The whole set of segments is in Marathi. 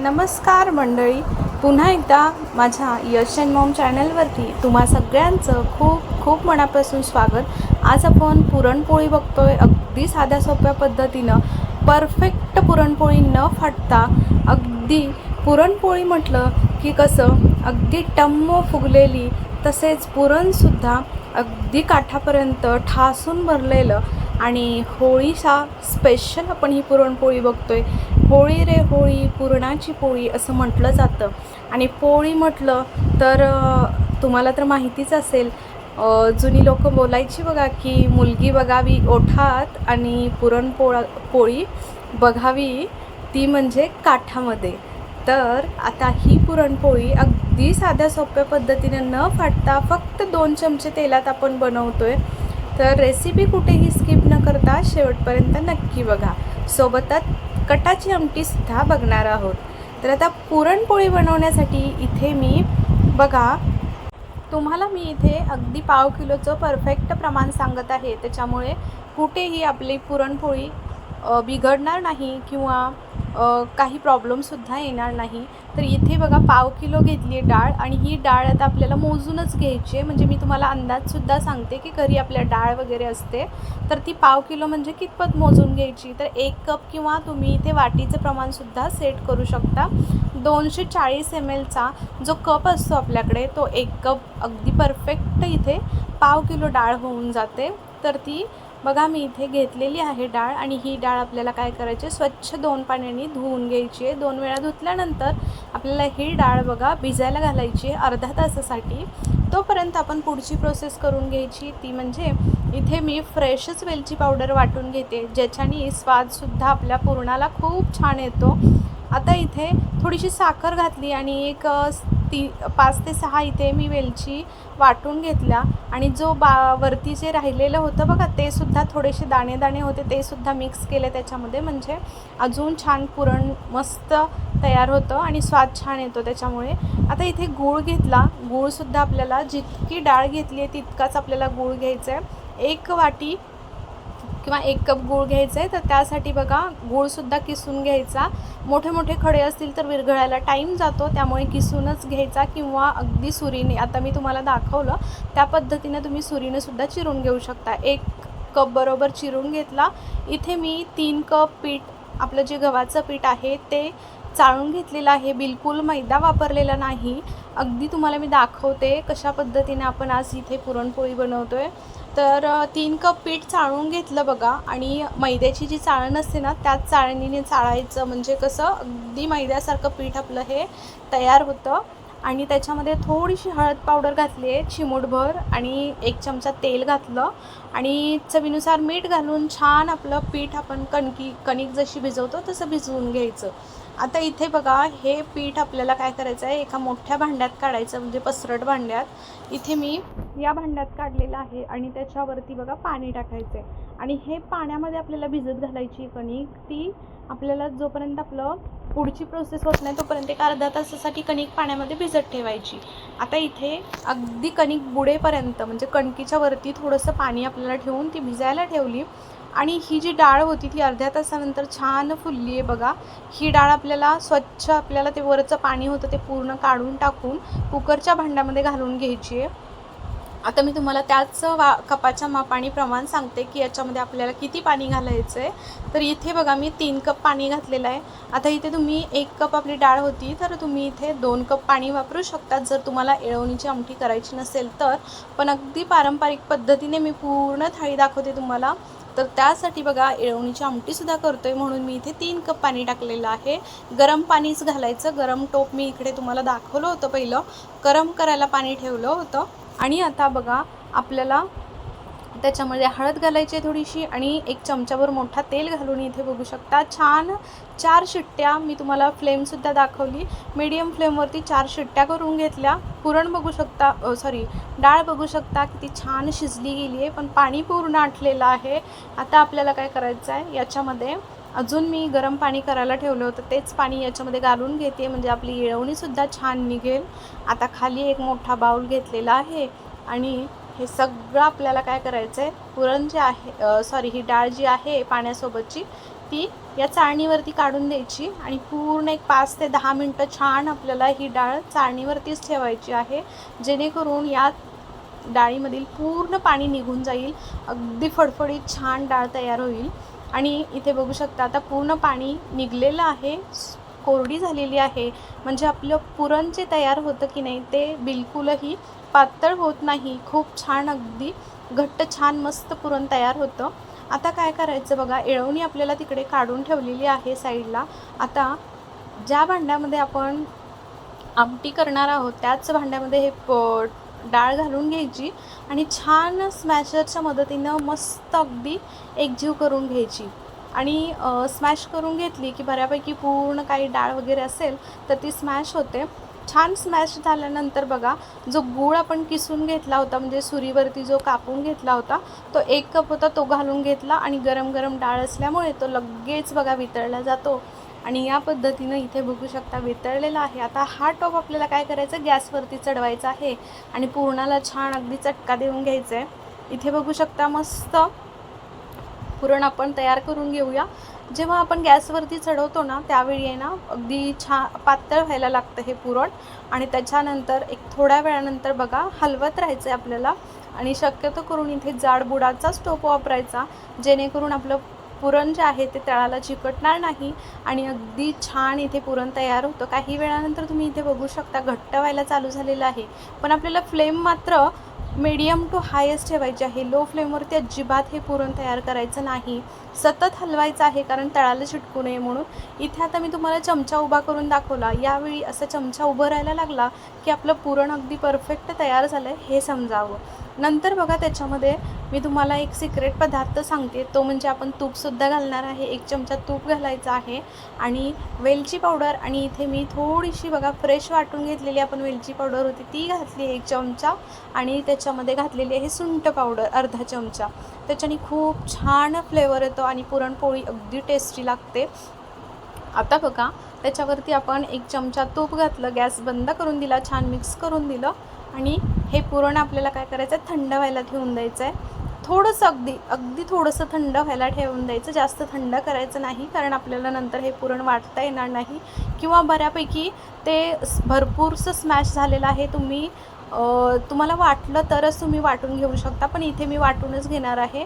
नमस्कार मंडळी. पुन्हा एकदा माझ्या यश अँड मॉम चॅनलवरती तुम्हा सगळ्यांचं खूप खूप मनापासून स्वागत. आज आपण पुरणपोळी बघतोय. अगदी साध्या सोप्या पद्धतीनं परफेक्ट पुरणपोळी न फाटता अगदी पुरणपोळी म्हटलं की कसं अगदी टम्म फुगलेली तसेच पुरणसुद्धा अगदी काठापर्यंत ठासून भरलेलं आणि होळीचा स्पेशल आपण ही पुरणपोळी बघतोय. होळी रे होळी पुरणाची पोळी असं म्हटलं जातं. आणि पोळी म्हटलं तर तुम्हाला तर माहितीच असेल जुनी लोक बोलायची बघा की मुलगी बघावी ओठात आणि पुरणपोळा पोळी बघावी ती म्हणजे काठामध्ये. तर आता ही पुरणपोळी अगदी साध्या सोप्या पद्धतीने न फाटता फक्त दोन चमचे तेलात आपण बनवतो आहे तर रेसिपी कुठेही स्किप न करता शेवटपर्यंत नक्की बघा. सोबतच कटाची आमटीसुद्धा बघणार आहोत. तर आता पुरणपोळी बनवण्यासाठी इथे मी बघा तुम्हाला मी इथे अगदी पाव किलोचं परफेक्ट प्रमाण सांगत आहे. त्याच्यामुळे कुठेही आपली पुरणपोळी बिघडणार नाही किंवा काही प्रॉब्लेमसुद्धा येणार नाही. तर इथे बघा पाव किलो घेतली आहे डाळ आणि ही डाळ आता आपल्याला मोजूनच घ्यायची आहे. म्हणजे मी तुम्हाला अंदाजसुद्धा सांगते की घरी आपल्या डाळ वगैरे असते. तर ती पाव किलो म्हणजे कितपत मोजून घ्यायची? तर एक कप किंवा तुम्ही इथे वाटीचं प्रमाणसुद्धा सेट करू शकता. दोनशे चाळीस एम एलचा जो कप असतो आपल्याकडे तो एक कप अगदी परफेक्ट इथे पाव किलो डाळ होऊन जाते. तर ती बघा मी इथे घेतलेली आहे डाळ आणि ही डाळ आपल्याला काय करायची आहे? स्वच्छ दोन पाण्याने धुवून घ्यायची आहे. दोन वेळा धुतल्यानंतर आपल्याला ही डाळ बघा भिजायला घालायची आहे अर्धा तासासाठी. तोपर्यंत आपण पुढची प्रोसेस करून घ्यायची. ती म्हणजे इथे मी फ्रेशच वेलची पावडर वाटून घेते ज्याच्याने स्वादसुद्धा आपल्या पुरणाला खूप छान येतो. आता इथे थोडीशी साखर घातली आणि एक ती पाच ते सहा इथे मी वेलची वाटून घेतल्या आणि जो बा वरती जे राहिलेलं होतं बघा ते सुद्धा थोडेसे दाणे दाणे होते ते सुद्धा मिक्स केले त्याच्यामध्ये. म्हणजे अजून छान पुरण मस्त तयार होतं आणि स्वाद छान येतो त्याच्यामुळे. आता इथे गूळ घेतला. गूळसुद्धा आपल्याला जितकी डाळ घेतली आहे तितकाच आपल्याला गूळ घ्यायचा आहे एक वाटी किंवा एक कप गूळ घ्यायचा आहे तर त्यासाठी बघा गूळसुद्धा किसून घ्यायचा. मोठे मोठे खडे असतील तर विरघळायला टाईम जातो त्यामुळे किसूनच घ्यायचा किंवा अगदी सुरीने आता मी तुम्हाला दाखवलं त्या पद्धतीने तुम्ही सुरीनेसुद्धा चिरून घेऊ शकता. एक कप बरोबर चिरून घेतला इथे मी तीन कप पीठ आपलं जे गव्हाचं पीठ आहे ते चाळून घेतलेलं आहे. बिलकुल मैदा वापरलेला नाही. अगदी तुम्हाला मी दाखवते कशा पद्धतीने आपण आज इथे पुरणपोळी बनवतो आहे तर तीन कप पीठ चाळून घेतलं बघा आणि मैद्याची जी चाळण असते ना त्याच चाळणीने चाळायचं. म्हणजे कसं अगदी मैद्यासारखं पीठ आपलं हे तयार होतं. आणि त्याच्यामध्ये थोडीशी हळद पावडर घातली आहे चिमूटभर आणि एक चमचा तेल घातलं. आणि चवीनुसार मीठ घालून छान आपलं पीठ आपण कणकी कणिक जशी भिजवतो तसं भिजवून घ्यायचं. आता इथे बघा हे पीठ आपल्याला काय करायचं आहे? एका मोठ्या भांड्यात काढायचं म्हणजे पसरट भांड्यात. इथे मी या भांड्यात काढलेलं आहे आणि त्याच्यावरती बघा पाणी टाकायचं आहे आणि हे पाण्यामध्ये आपल्याला भिजत घालायची कणिक. ती आपल्याला जोपर्यंत आपलं पुढची प्रोसेस होत नाही तोपर्यंत एक अर्धा तासासाठी कणिक पाण्यामध्ये भिजत ठेवायची. आता इथे अगदी कणिक बुडेपर्यंत म्हणजे कणकीच्या वरती थोडंसं पाणी आपल्याला ठेवून ती भिजायला ठेवली. आणि ही जी डाळ होती ती अर्ध्या तासानंतर छान फुलली आहे बघा. ही डाळ आपल्याला स्वच्छ आपल्याला ते वरचं पाणी होतं ते पूर्ण काढून टाकून कुकरच्या भांड्यामध्ये घालून घ्यायची आहे. आता मी तुम्हाला त्याच वा कपाच्या मापाने प्रमाण सांगते की याच्यामध्ये आपल्याला किती पाणी घालायचं आहे तर इथे बघा मी तीन कप पाणी घातलेलं आहे. आता इथे तुम्ही एक कप आपली डाळ होती तर तुम्ही इथे दोन कप पाणी वापरू शकतात. जर तुम्हाला येळवणीची आमटी करायची नसेल तर. पण अगदी पारंपरिक पद्धतीने मी पूर्ण थाळी दाखवते तुम्हाला. तर त्यासाठी बघा येळवणीची आमटीसुद्धा करतोय. म्हणून मी इथे तीन कप पाणी टाकलेलं आहे. गरम पाणीच घालायचं. गरम टोप मी इकडे तुम्हाला दाखवलं होतं पहिलं. गरम करायला पाणी ठेवलं होतं. आणि आता बघा आपल्याला त्याच्यामध्ये हळद घालायची आहे थोडीशी आणि एक चमचाभर मोठा तेल घालून इथे बघू शकता. छान चार शिट्ट्या मी तुम्हाला फ्लेमसुद्धा दाखवली. मीडियम फ्लेमवरती चार शिट्ट्या करून घेतल्या. पुरण बघू शकता सॉरी डाळ बघू शकता किती छान शिजली गेली आहे पण पाणी पूर्ण आटलेलं आहे. आता आपल्याला काय करायचं आहे याच्यामध्ये अजून मी गरम पाणी करायला ठेवलं होतं तेच पाणी याच्यामध्ये घालून घेते. म्हणजे आपली येळवणीसुद्धा छान निघेल. आता खाली एक मोठा बाऊल घेतलेला आहे आणि हे सगळं आपल्याला काय करायचं आहे पुरण जे आहे सॉरी ही डाळ जी आहे पाण्यासोबतची ती या चाळणीवरती काढून द्यायची आणि पूर्ण एक पाच ते दहा मिनटं छान आपल्याला ही डाळ चाळणीवरतीच ठेवायची आहे. जेणेकरून या डाळीमधील पूर्ण पाणी निघून जाईल अगदी फडफडीत छान डाळ तयार होईल. आणि इथे बघू शकता आता पूर्ण पाणी निघलेलं आहे कोरडी झालेली आहे. म्हणजे आपलं पुरण जे तयार होतं की नाही ते बिलकुलही पातळ होत नाही. खूप छान अगदी घट्ट छान मस्त पुरण तयार होतं. आता काय करायचं बघा येळवणी आपल्याला तिकडे काढून ठेवलेली आहे साईडला. आता ज्या भांड्यामध्ये आपण आमटी करणार आहोत त्याच भांड्यामध्ये हे प डाळ घालून घ्यायची आणि छान स्मॅशरच्या मदतीनं मस्त अगदी एकजीव करून घ्यायची. आणि स्मॅश करून घेतली की बऱ्यापैकी पूर्ण काही डाळ वगैरे असेल तर ती स्मॅश होते. छान स्मॅश झाल्यानंतर बघा जो गूळ आपण किसून घेतला होता म्हणजे सुरीवरती जो कापून घेतला होता तो एक कप होता तो घालून घेतला आणि गरम गरम डाळ असल्यामुळे तो लगेच बघा वितळला जातो. आणि या पद्धतीनं इथे बघू शकता वितळलेला आहे. आता हा टोप आपल्याला काय करायचं? गॅसवरती चढवायचा आहे आणि पूर्णाला छान अगदी चटका देऊन घ्यायचा आहे इथे बघू शकता मस्त पुरण आपण तयार करून घेऊया. जेव्हा आपण गॅसवरती चढवतो ना त्यावेळी आहे ना अगदी छान पातळ व्हायला लागतं हे पुरण. आणि त्याच्यानंतर एक थोड्या वेळानंतर बघा हलवत राहायचं आहे आपल्याला. आणि शक्यतो करून इथे जाड बुडाचाच टोप वापरायचा जेणेकरून आपलं पुरण जे आहे ते तळाला चिकटणार नाही आणि अगदी छान इथे पुरण तयार होतं. काही वेळानंतर तुम्ही इथे बघू शकता घट्ट व्हायला चालू झालेलं आहे. पण आपल्याला फ्लेम मात्र मीडियम टू हायस्ट ठेवायचे आहे. लो फ्लेमवरती अजिबात हे पुरण तयार करायचं नाही. सतत हलवायचं आहे कारण तळाला चिटकू नये म्हणून. इथे आता मी तुम्हाला चमचा उभा करून दाखवला. यावेळी असा चमचा उभं राहायला लागला की आपलं पुरण अगदी परफेक्ट तयार झालं आहे हे समजावं. नंतर बघा त्याच्यामध्ये मी तुम्हाला एक सिक्रेट पदार्थ सांगते. तो म्हणजे आपण तूपसुद्धा घालणार आहे. एक चमचा तूप घालायचा आहे आणि वेलची पावडर आणि इथे मी थोडीशी बघा फ्रेश वाटून घेतलेली आपण वेलची पावडर होती ती घातली आहे एक चमचा आणि त्याच्यामध्ये घातलेली आहे सुंठ पावडर अर्धा चमचा. त्याच्याने खूप छान फ्लेवर येतो आणि पुरणपोळी अगदी टेस्टी लागते. आता बघा त्याच्यावरती आपण एक चमचा तूप घातलं. गॅस बंद करून दिला छान मिक्स करून दिलं आणि हे पुरण आपल्याला काय करायचं आहे थंड व्हायला ठेवून द्यायचं आहे थोडंसं अगदी अगदी थोडंसं थंड व्हायला ठेवून द्यायचं. जास्त थंड करायचं नाही कारण आपल्याला नंतर हे पुरण वाटता येणार नाही. किंवा बऱ्यापैकी ते भरपूरसं स्मॅश झालेलं आहे. तुम्ही तुम्हाला वाटलं तरच तुम्ही वाटून घेऊ शकता पण इथे मी वाटूनच घेणार आहे.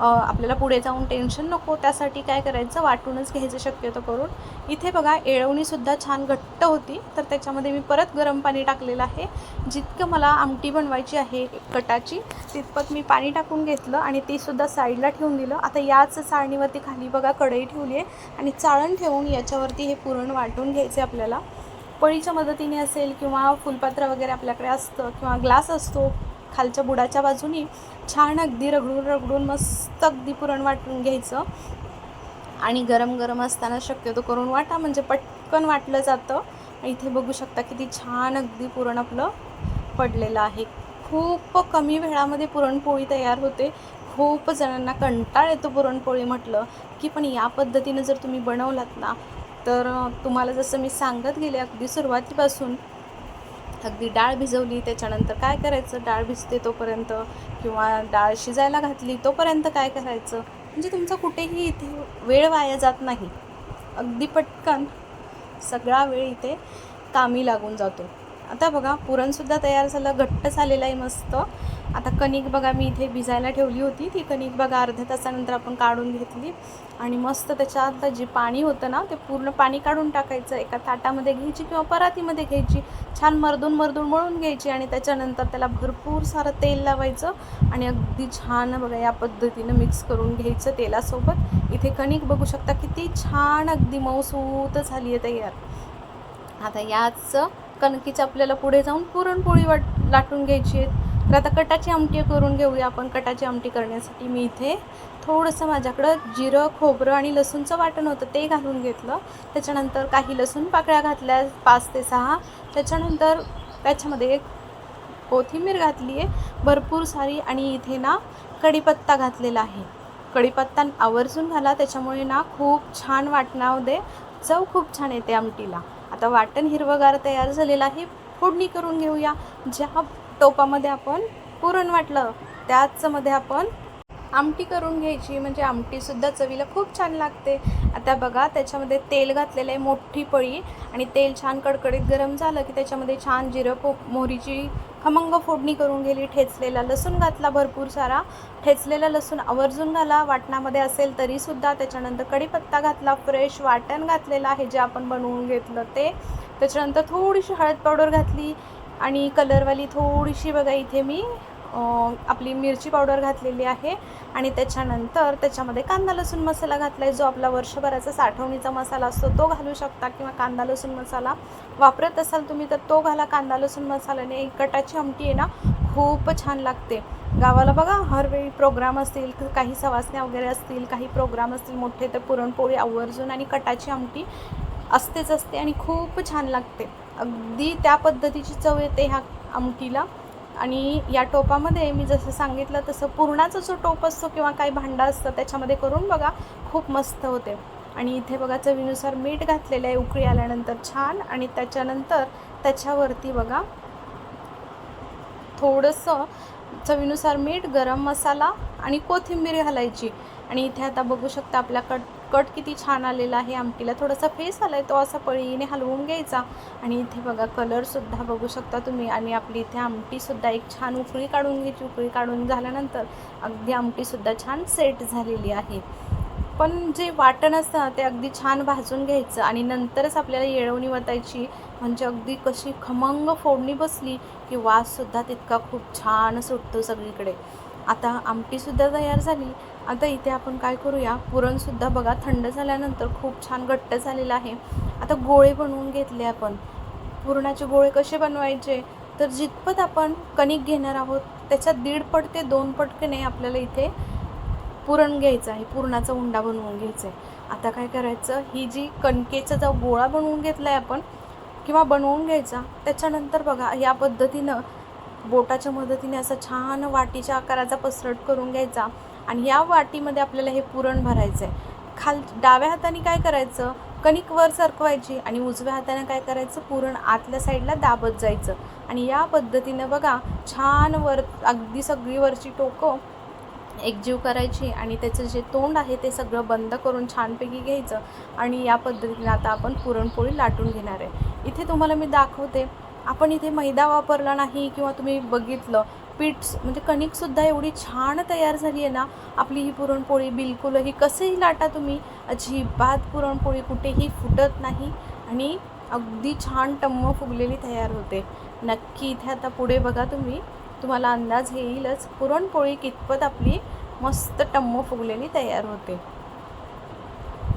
आपल्याला पुढे जाऊन टेन्शन नको. त्यासाठी काय करायचं? वाटूनच घ्यायचं शक्यतो करून. इथे बघा येळवणीसुद्धा छान घट्ट होती. तर त्याच्यामध्ये मी परत गरम पाणी टाकलेलं आहे. जितकं मला आमटी बनवायची आहे कटाची तितपत मी पाणी टाकून घेतलं आणि तीसुद्धा साईडला ठेवून दिलं. आता याच चाळणीवरती खाली बघा कढई ठेवली आहे आणि चाळण ठेवून याच्यावरती हे पुरण वाटून घ्यायचे आपल्याला. पळीच्या मदतीने असेल किंवा फुलपात्र वगैरे आपल्याकडे असतं किंवा ग्लास असतो खालच्या बुडाच्या बाजूनी छान अगदी रगडून रगडून मस्त अगदी पुरण वाटून घ्यायचं. आणि गरम गरम असताना शक्यतो करून वाटा म्हणजे पटकन वाटलं जातं. इथे बघू शकता किती छान अगदी पुरण आपलं पडलेलं आहे. खूप कमी वेळामध्ये पुरणपोळी तयार होते. खूप जणांना कंटाळ येतो पुरणपोळी म्हटलं की पण या पद्धतीनं जर तुम्ही बनवलात ना तर तुम्हाला जसं मी सांगत गेले अगदी सुरुवातीपासून अगदी डाळ भिजवली त्याच्यानंतर काय करायचं? डाळ भिजते तोपर्यंत किंवा डाळ शिजायला घातली तोपर्यंत काय करायचं? म्हणजे तुमचा कुठेही इथे वेळ वाया जात नाही. अगदी पटकन सगळा वेळ इथे कामी लागून जातो. आता बघा पुरणसुद्धा तयार झालं घट्ट झालेलं आहे मस्त. आता कणिक बघा मी इथे भिजायला ठेवली होती. ती कणिक बघा अर्ध्या तासानंतर आपण काढून घेतली. आणि मस्त त्याच्यात जे पाणी होतं ना ते पूर्ण पाणी काढून टाकायचं. एका ताटामध्ये घ्यायची किंवा परातीमध्ये घ्यायची. छान मर्दून मर्दून मळून घ्यायची आणि त्याच्यानंतर त्याला भरपूर सारं तेल लावायचं. आणि अगदी छान बघा या पद्धतीनं मिक्स करून घ्यायचं तेलासोबत. इथे कणिक बघू शकता किती छान अगदी मऊसूत झाली आहे तयार. आता याच कणकीचं आपल्याला पुढे जाऊन पुरणपोळी वाट लाटून घ्यायची आहे. तर आता कटाची आमटी करून घेऊया आपण. कटाची आमटी करण्यासाठी मी इथे थोडंसं माझ्याकडं जिरं खोबरं आणि लसूणचं वाटण होतं ते घालून घेतलं. त्याच्यानंतर काही लसूण पाकळ्या घातल्या पाच ते सहा. त्याच्यानंतर त्याच्यामध्ये एक कोथिंबीर घातली आहे भरपूर सारी आणि इथे ना कढीपत्ता घातलेला आहे. कढीपत्ता आवर्जून घाला त्याच्यामुळे ना खूप छान वाटणाव दे चव खूप छान येते आमटीला. आता वाटण हिरवगार तयार झालेलं आहे. फोडणी करून घेऊया. ज्या टोपामध्ये आपण पुरण वाटलं. त्याचमध्ये आपण आमटी करून घ्यायची. म्हणजे आमटीसुद्धा चवीला खूप छान लागते. आता बघा त्याच्यामध्ये तेल घातलेलं आहे मोठी पळी. आणि तेल छान कडकडीत गरम झालं की त्याच्यामध्ये छान जिरं पो मोहरीची खमंग फोडणी करून गेली ठेचलेला लसूण घातला भरपूर सारा. ठेचलेला लसूण आवर्जून घाला. वाटणामध्ये असेल तरीसुद्धा. त्याच्यानंतर कढीपत्ता घातला फ्रेश वाटण घातलेलं आहे जे आपण बनवून घेतलं ते. त्याच्यानंतर थोडीशी हळद पावडर घातली. आणि कलरवाली थोडीशी बघा इथे मी आपली मिरची पावडर घातलेली आहे. आणि त्याच्यानंतर त्याच्यामध्ये कांदा लसूण मसाला घातला आहे जो आपला वर्षभराचा साठवणीचा मसाला असतो तो घालू शकता. किंवा कांदा लसूण मसाला वापरत असाल तुम्ही तर तो घाला. कांदा लसूण मसाल्याने एक कटाची आमटी आहे ना खूप छान लागते. गावाला बघा हरवेळी प्रोग्राम असतील काही सवासण्या वगैरे असतील काही प्रोग्राम असतील मोठे तर पुरणपोळी आवर्जून आणि कटाची आमटी असतेच असते आणि खूप छान लागते. अगदी त्या पद्धतीची चव येते ह्या आमटीला. आणि या टोपामध्ये मी जसं सांगितलं तसं पुरणाचा जो टोप असतो किंवा काही भांडं असतं त्याच्यामध्ये करून बघा खूप मस्त होते. आणि इथे बघा चवीनुसार मीठ घातलेलं आहे उकळी आल्यानंतर छान. आणि त्याच्यानंतर त्याच्यावरती बघा थोडंसं चवीनुसार मीठ गरम मसाला आणि कोथिंबीर घालायची. आणि इथे आता बघू शकता आपल्याकडं कट किती छान आलेला आहे आमटीला. थोडासा फेस आला आहे तो असा पळीने हलवून घ्यायचा. आणि इथे बघा कलरसुद्धा बघू शकता तुम्ही. आणि आपली इथे आमटीसुद्धा एक छान उकळी काढून घ्यायची. उकळी काढून झाल्यानंतर अगदी आमटीसुद्धा छान सेट झालेली आहे. पण जे वाटण असतं ना ते अगदी छान भाजून घ्यायचं. आणि नंतरच आपल्याला येळवणी वतायची. म्हणजे अगदी कशी खमंग फोडणी बसली की वाससुद्धा तितका खूप छान सुटतो सगळीकडे. आता आमटीसुद्धा तयार झाली. आता इथे आपण काय करूया? पुरणसुद्धा बघा थंड झाल्यानंतर खूप छान घट्ट झालेलं आहे. आता गोळे बनवून घेतले आपण. पुरणाचे गोळे कसे बनवायचे? तर जितपत आपण कणिक घेणार आहोत त्याच्या दीड पट ते दोन पटकेने आपल्याला इथे पुरण घ्यायचं आहे. पुरणाचा उंडा बनवून घ्यायचा आहे. आता काय करायचं? ही जी कणकेचा जो गोळा बनवून घेतला आहे आपण किंवा बनवून घ्यायचा त्याच्यानंतर बघा या पद्धतीनं बोटाच्या मदतीने असं छान वाटीच्या आकाराचा पसरट करून घ्यायचा आणि या वाटीमध्ये आपल्याला हे पुरण भरायचं आहे खाल डाव्या हाताने काय करायचं? कणिक वर सरकवायची आणि उजव्या हाताने काय करायचं? पुरण आतल्या साईडला दाबत जायचं. आणि या पद्धतीनं बघा छान वर अगदी सगळी वरची टोकं एकजीव करायची आणि त्याचं जे तोंड आहे ते सगळं बंद करून छानपैकी घ्यायचं. आणि या पद्धतीने आता आपण पुरणपोळी लाटून घेणार आहे. इथे तुम्हाला मी दाखवते आपण इथे मैदा वापरला नाही किंवा तुम्ही बघितलं पीठ म्हणजे कणिकसुद्धा एवढी छान तयार झाली आहे ना आपली ही पुरणपोळी बिलकुलही कसंही लाटा तुम्ही अजिबात पुरणपोळी कुठेही फुटत नाही आणि अगदी छान टम्म फुगलेली तयार होते. नक्की इथे आता पुढे बघा तुम्ही तुम्हाला अंदाज येईलच पुरणपोळी कितपत आपली मस्त टम्म फुगलेली तयार होते.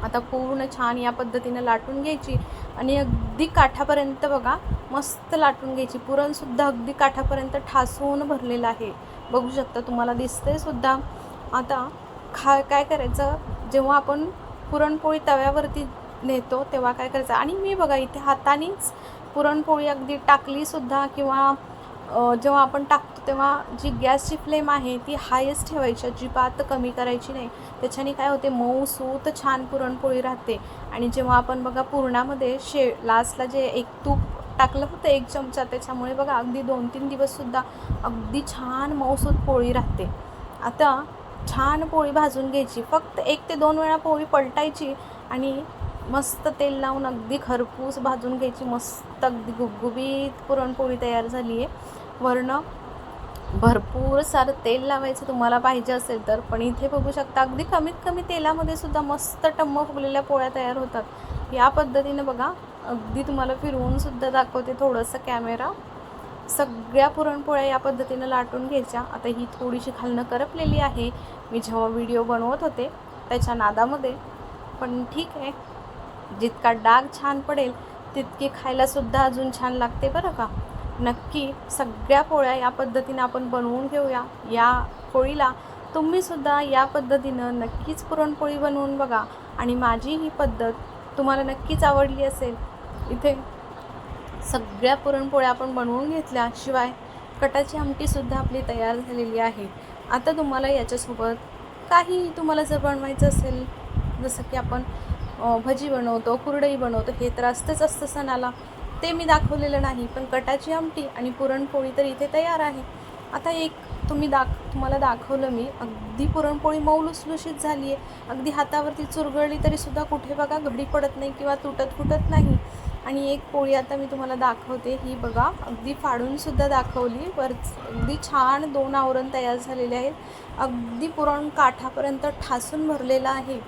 आता पूर्ण छान या पद्धतीनं लाटून घ्यायची. आणि अगदी काठापर्यंत बघा मस्त लाटून घ्यायची. पुरणसुद्धा अगदी काठापर्यंत ठासून भरलेलं आहे. बघू शकता तुम्हाला दिसते सुद्धा. आता खा काय करायचं? जेव्हा आपण पुरणपोळी तव्यावरती नेतो तेव्हा काय करायचं? आणि मी बघा इथे हातानेच पुरणपोळी अगदी टाकलीसुद्धा किंवा जेव्हा आपण टाकतो तेव्हा जी गॅसची फ्लेम आहे ती हायच ठेवायची अजिबात कमी करायची नाही. त्याच्याने काय होते मऊ सूत छान पुरणपोळी राहते. आणि जेव्हा आपण बघा पुरणामध्ये शे लास्टला जे एक तूप टाकलं होतं एक चमचा त्याच्यामुळे बघा अगदी दोन तीन दिवससुद्धा अगदी छान मऊसूत पोळी राहते. आता छान पोळी भाजून घ्यायची. फक्त एक ते दोन वेळा पोळी पलटायची आणि मस्त तेल लावून अगदी खरपूस भाजून घ्यायची. मस्त अगदी गुबगुबीत पुरणपोळी तयार झाली आहे वरनं भरपूर सारं तेल लावायचं तुम्हाला पाहिजे असेल तर पण इथे बघू शकता अगदी कमीत कमी तेलामध्ये सुद्धा मस्त टम्म फुगलेल्या पोळ्या तयार होतात. या पद्धतीनं बघा अगदी तुम्हाला फिरवून सुद्धा दाखवते थोडंसं कॅमेरा सगळ्या पुरणपोळ्या या पद्धतीनं लाटून घ्यायच्या. आता ही थोडीशी खालनं करपलेली आहे. मी जेव्हा व्हिडिओ बनवत होते त्याच्या नादामध्ये. पण ठीक आहे जितका डाग छान पडेल तितकी खायलासुद्धा अजून छान लागते बरं का? नक्की सगळ्या पोळ्या या पद्धतीनं आपण बनवून घेऊया. या पोळीला तुम्हीसुद्धा या पद्धतीनं नक्कीच पुरणपोळी बनवून बघा. आणि माझी ही पद्धत तुम्हाला नक्कीच आवडली असेल. इथे सगळ्या पुरणपोळ्या आपण बनवून घेतल्या शिवाय कटाची आमटीसुद्धा आपली तयार झालेली आहे. आता तुम्हाला याच्यासोबत काही तुम्हाला जर बनवायचं असेल जसं की आपण भजी बनवतो कुरडई बनवतो हे तर असतंच असतं सणाला. ते मी दाखवलेलं नाही पण कटाची आमटी आणि पुरणपोळी तर इथे तयार आहे. आता एक तुम्ही दाख तुम्हाला दाखवलं मी. अगदी पुरणपोळी मऊ लुसलुशीत झाली आहे अगदी हातावरती चुरगळली तरीसुद्धा कुठे बघा घडी पडत नाही किंवा तुटत फुटत नाही. आणि एक पोळी आता मी तुम्हाला दाखवते. ही बघा अगदी फाडूनसुद्धा दाखवली. वर अगदी छान दोन आवरण तयार झालेले आहेत. अगदी पुरण काठापर्यंत ठासून भरलेलं आहे.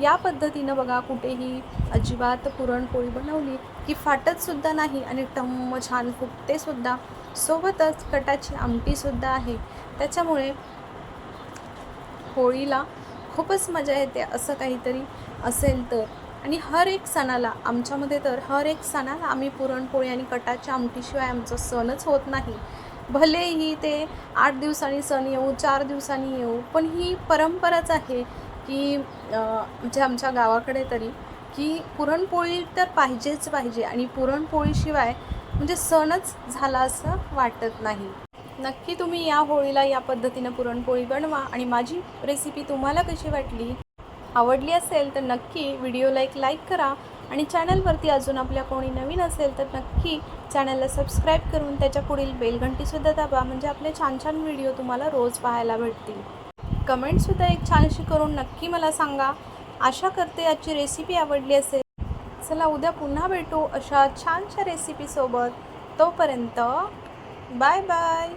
या पद्धतीनं बघा कुठेही अजिबात पुरणपोळी बनवली की फाटतसुद्धा नाही आणि टम्म छान फुगतेसुद्धा सोबतच कटाची आमटीसुद्धा आहे. त्याच्यामुळे होळीला खूपच मजा येते असं काहीतरी असेल तर. आणि हर एक सणाला आमच्यामध्ये तर हर एक सणाला आम्ही पुरणपोळी आणि कटाच्या आमटीशिवाय आमचा सणच होत नाही. भलेही ते आठ दिवसांनी सण येऊ चार दिवसांनी येऊ पण ही परंपराच आहे. की म्हणजे आमच्या गावाकडे तरी की पुरणपोळी तर पाहिजेच पाहिजे आणि पुरणपोळीशिवाय म्हणजे सणच झाला असं वाटत नाही. नक्की तुम्ही या होळीला या पद्धतीनं पुरणपोळी बनवा आणि माझी रेसिपी तुम्हाला कशी वाटली आवडली असेल तर नक्की व्हिडिओला एक लाईक करा आणि चॅनलवरती अजून आपल्या कोणी नवीन असेल तर नक्की चॅनलला सबस्क्राईब करून त्याच्या पुढील बेलघंटीसुद्धा दाबा म्हणजे आपले छान छान व्हिडिओ तुम्हाला रोज पाहायला भेटतील. कमेंटसुद्धा एक छानशी करून नक्की मला सांगा. आशा करते आजची रेसिपी आवडली असेल. चला उद्या पुन्हा भेटू अशा छानशा रेसिपीसोबत तोपर्यंत बाय बाय